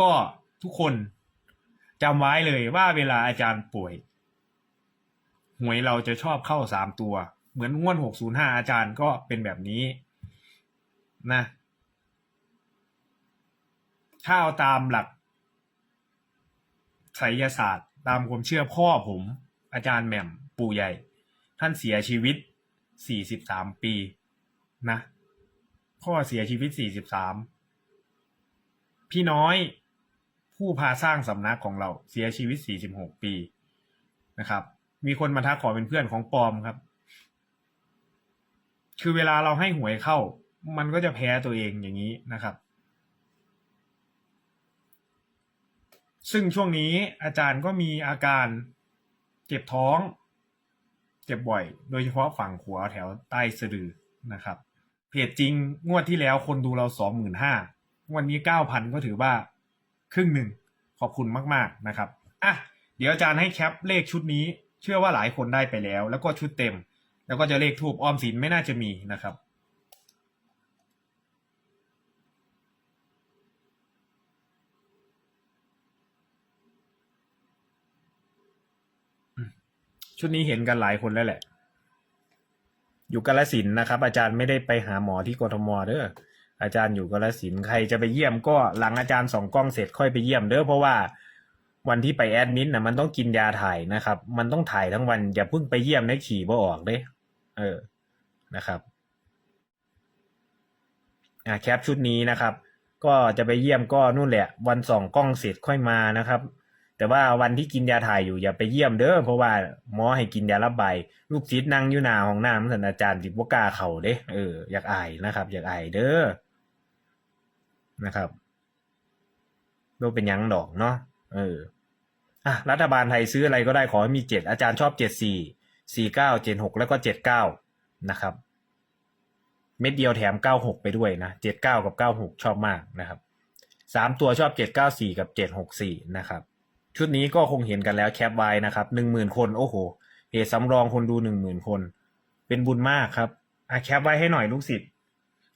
ก็ทุกคนจำไว้เลยว่าเวลาอาจารย์ป่วย หวยเราจะชอบเข้าสามตัว เหมือนงวดหกศูนย์ห้าอาจารย์ก็เป็นแบบนี้นะถ้าเอาตามหลักไสยศาสตร์ ตามความเชื่อพ่อผม อาจารย์แหม่มปู่ใหญ่ ท่านเสียชีวิต43ปีนะพ่อเสียชีวิต43พี่น้อย ผู้พาสร้างสำนักของเราเสียชีวิต 46 ปีนะครับ มีคนมาทักขอเป็นเพื่อนของปอมครับ คือเวลาเราให้หวยเข้า มันก็จะแพ้ตัวเองอย่างนี้นะครับ ซึ่งช่วงนี้อาจารย์ก็มีอาการเจ็บท้อง เจ็บบ่อย โดยเฉพาะฝั่งขวาแถวใต้สะดือนะครับ เพจจริงงวดที่แล้วคนดูเราสองหมื่นห้าวันนี้เก้าพันก็ถือว่า ครึ่งหนึ่งขอบคุณมากๆนะครับอะเดี๋ยวอาจารย์ให้แคปเลขชุดนี้ เชื่อว่าหลายคนได้ไปแล้ว แล้วก็ชุดเต็ม แล้วก็จะเลขทูบออมสินไม่น่าจะมีนะครับชุดนี้เห็นกันหลายคนแล้วแหละ อยู่กาลสินนะครับ อาจารย์ไม่ได้ไปหาหมอที่กทมเด้อ อาจารย์อยู่กาลสินใครจะไปเยี่ยมก็หลังอาจารย์สองกล้องเสร็จค่อยไปเยี่ยมเด้อเพราะว่าวันที่ไปแอดมิดนะมันต้องกินยาถ่ายนะครับ มันต้องถ่ายทั้งวันอย่าเพิ่งไปเยี่ยมได้ขี่บ่ออกเด้เออนะครับอ่าแคปชุดนี้นะครับ ก็จะไปเยี่ยมก็นู่นแหละ วันสองกล้องเสร็จค่อยมานะครับ แต่ว่าวันที่กินยาถ่ายอยู่อย่าไปเยี่ยมเด้อเพราะว่าหมอให้กินยาระบายลูกศิษย์นั่งอยู่หน้าห้องน้ำท่านอาจารย์จิบวกาเข่าเด้เอออยากอายนะครับ อยากอายเด้อ นะครับโดเป็นยังดอกเนาะเอออะรัฐบาลไทยซื้ออะไรก็ได้ขอให้มีเจ็ดอาจารย์ชอบเจ็ดสี่สี่เก้าเจ็ดหกแล้วก็เจ็ดเก้านะครับ เม็ดเดียวแถมเก้าหกไปด้วยนะเจ็ดเก้ากับเก้าหกชอบมากนะครับสามตัวชอบเจ็ดเก้าสี่กับเจ็ดหกสี่นะครับ ชุดนี้ก็คงเห็นกันแล้วแคปไว้นะครับหนึ่งหมื่นคนโอ้โหเพจสำรองคนดูหนึ่งหมื่นคน เป็นบุญมากครับอะแคปไว้ให้หน่อยลูกศิษย์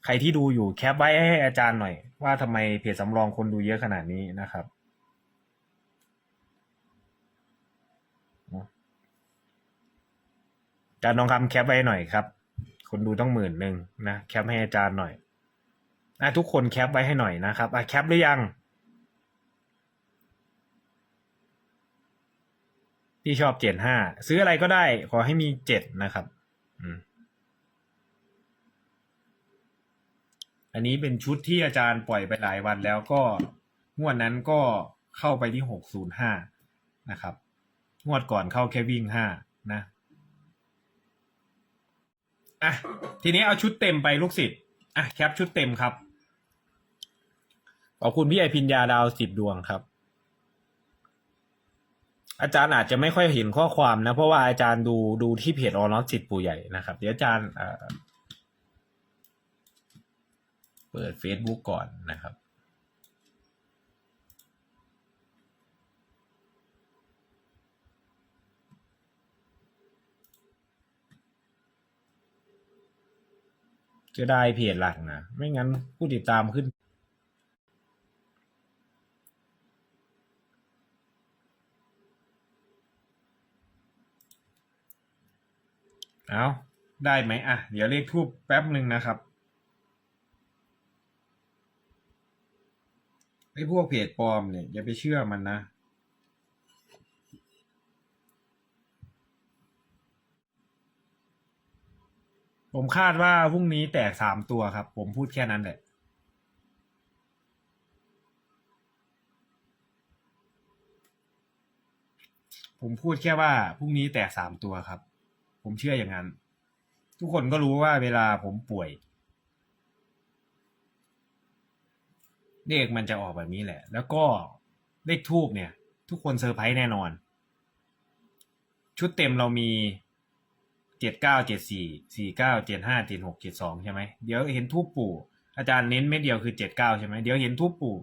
ใครที่ดูอยู่แคปไว้ให้อาจารย์หน่อย ว่าทำไมเพจสำรองคนดูเยอะขนาดนี้นะครับอาจารย์ทองคำแคปไว้หน่อยครับ คนดูต้องหมื่นหนึ่งนะแคปให้อาจารย์หน่อยอะทุกคนแคปไว้ให้หน่อยนะครับอะแคปหรือยังที่ชอบเจ็ดห้าซื้ออะไรก็ได้ ขอให้มีเจ็ดนะครับ อืม อันนี้เป็นชุดที่อาจารย์ปล่อยไปหลายวันแล้วก็งวดนั้นก็เข้าไปที่หกศูนย์ห้านะครับ งวดก่อนเข้าแค่วิ่งห้านะอะทีนี้เอาชุดเต็มไปลูกศิษย์อะแคปชุดเต็มครับขอบคุณพี่ไอพิญญาดาวสิบดวงครับ อาจารย์อาจจะไม่ค่อยเห็นข้อความนะ เพราะว่าอาจารย์ดูดูที่เพจออนอสิทธิ์ปู่ใหญ่นะครับ เดี๋ยวอาจารย์ เปิด Facebook ก่อนนะครับ จะได้เพจหลักนะ ไม่งั้นผู้ติดตามขึ้นเอาได้ไหมอะ เดี๋ยวเลขทูบแป๊บหนึ่งนะครับ ไอ้พวกเพจปลอมเนี่ยอย่าไปเชื่อมันนะ ผมคาดว่าพรุ่งนี้แตกสามตัวครับ ผมพูดแค่นั้นแหละผมพูดแค่ว่าพรุ่งนี้แตกสามตัวครับ ผมเชื่ออย่างนั้น ทุกคนก็รู้ว่าเวลาผมป่วย เลขมันจะออกแบบนี้แหละ แล้วก็เลขทูบเนี่ย ทุกคนเซอร์ไพรส์แน่นอน ชุดเต็มเรามีเจ็ดเก้าเจ็ดสี่สี่เก้าเจ็ดห้าเจ็ดหกเจ็ดสองใช่ไหมเดี๋ยวเห็นทูบปู่ อาจารย์เน้นเม็ดเดียวคือเจ็ดเก้าใช่ไหมเดี๋ยวเห็นทูบปู่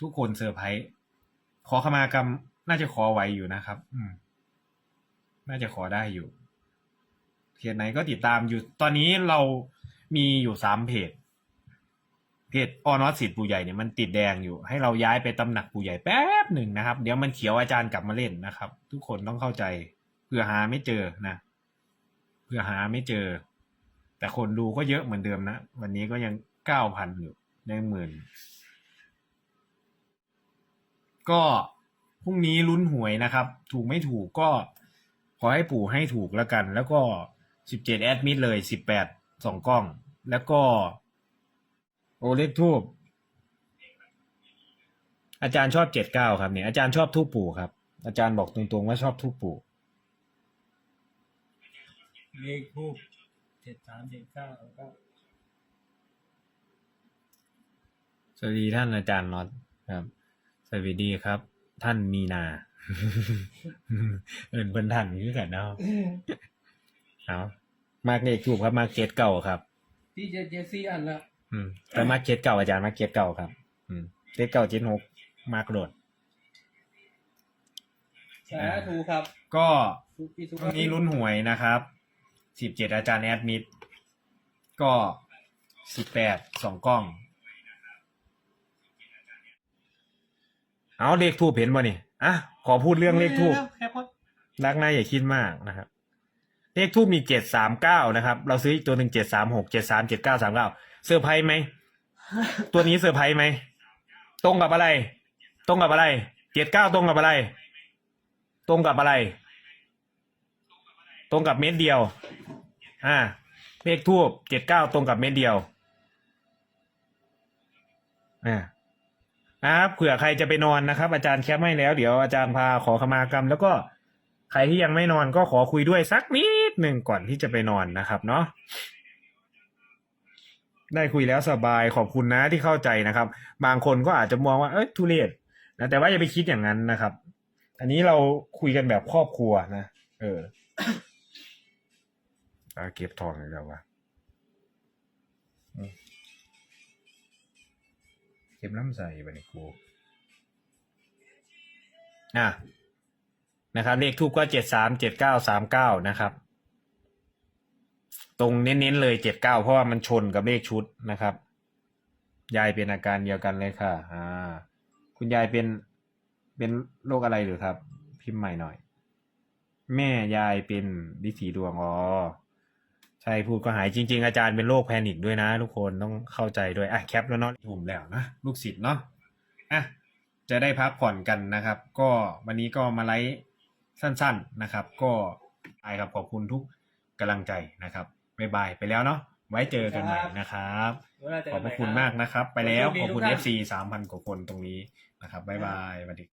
ทุกคนเซอร์ไพรส์ขอขมากรรมน่าจะขอไหวอยู่นะครับ อืม น่าจะขอได้อยู่เพจไหนก็ติดตามอยู่ ตอนนี้เรามีอยู่สามเพจ เพจออนอสสิทธิ์ปู่ใหญ่เนี่ยมันติดแดงอยู่ ให้เราย้ายไปตำหนักปู่ใหญ่แป๊บหนึ่งนะครับ เดี๋ยวมันเขียวอาจารย์กลับมาเล่นนะครับ ทุกคนต้องเข้าใจเพื่อหาไม่เจอนะเพื่อหาไม่เจอ แต่คนดูก็เยอะเหมือนเดิมนะวันนี้ก็ยังเก้าพันอยู่ยังหมื่นก็พรุ่งนี้ลุ้นหวยนะครับ ถูกไม่ถูกก็ขอให้ปู่ให้ถูกแล้วกัน แล้วก็สิบเจ็ดแอดมิดเลยสิบแปดสองกล้อง แล้วก็ โอเลขทูบอาจารย์ชอบเจ็ดเก้าครับเนี่ยอาจารย์ชอบทูบปู่ครับ อาจารย์บอกตรงๆว่าชอบทูบปู่เลขทูบเจ็ดสามเจ็ดเก้าแล้วก็สวัสดีท่านอาจารย์น็อตครับ สวัสดีครับ ท่านมีนาเอินเพิ่นท่านคือกันเนาะเอามากเลขทูบครับ มากเจ็ดเก้าครับ ที่เจเจซี่อันละ อืมแต่มาเก็ตเก่าอาจารย์มาเก็ตเก่าครับ อืมเก็ตเก่าเจ็ดหกมากโดดสาธุครับ ก็สุขีสุขวันนี้ลุ้นหวยนะครับสิบเจ็ดอาจารย์แอดมิดก็สิบแปดสองกล้อง เอาเลขทูบเห็นบ่นี่อะขอพูดเรื่องเลขทูบแค่พอดรักนะอย่าคิดมากนะครับ เลขทูบมีเจ็ดสามเก้านะครับ เราซื้ออีกตัวหนึ่งเจ็ดสามหกเจ็ดสามเจ็ดเก้าสามเก้า เซอร์ไพรส์ไหม ตัวนี้เซอร์ไพรส์ไหม ตรงกับอะไร ตรงกับอะไร เจ็ดเก้าตรงกับอะไร ตรงกับอะไร ตรงกับเม็ดเดียว อ่าเลขทูบเจ็ดเก้าตรงกับเม็ดเดียว อ่านะครับเผื่อใครจะไปนอนนะครับ อาจารย์แคปให้แล้ว เดี๋ยวอาจารย์พาขอขมากรรม แล้วก็ใครที่ยังไม่นอนก็ขอคุยด้วยสักนิดหนึ่งก่อนที่จะไปนอนนะครับเนาะ ได้คุยแล้วสบายขอบคุณนะที่เข้าใจนะครับ บางคนก็อาจจะมองว่าเอ้ยทุเรศนะแต่ว่าอย่าไปคิดอย่างนั้นนะครับ อันนี้เราคุยกันแบบครอบครัวนะเอออาเก็บทองอีกแล้ววะเก็บน้ำใส่ไปในครูอะนะครับ เลขทูบก็เจ็ดสามเจ็ดเก้าสามเก้านะครับ ตรงเน้นๆเลยเจ็ดเก้าเพราะว่ามันชนกับเลขชุดนะครับ ยายเป็นอาการเดียวกันเลยค่ะ อ่า คุณยายเป็นเป็นโรคอะไรหรือครับ พิมพ์ใหม่หน่อย แม่ยายเป็นดิถีดวงอ๋อใช่พูดก็หายจริง ๆ อาจารย์เป็นโรคแพนิคด้วยนะ ทุกคนต้องเข้าใจด้วยอะแคปแล้วเนาะทุ่มแล้วนะลูกศิษย์เนาะอะจะได้พักผ่อนกันนะครับ ก็วันนี้ก็มาไลฟ์สั้น ๆนะครับ ก็ไปครับขอบคุณทุก กำลังใจนะครับบ๊ายบายไปแล้วเนาะไว้เจอกันใหม่นะครับเวลาเจขอบพระนใหคุณรับมากนะครับ ไปแล้วขอบคุณขอบคุณทุกท่าน FC สามพันกว่าคนตรงนี้นะครับบ๊ายบายสวัสดี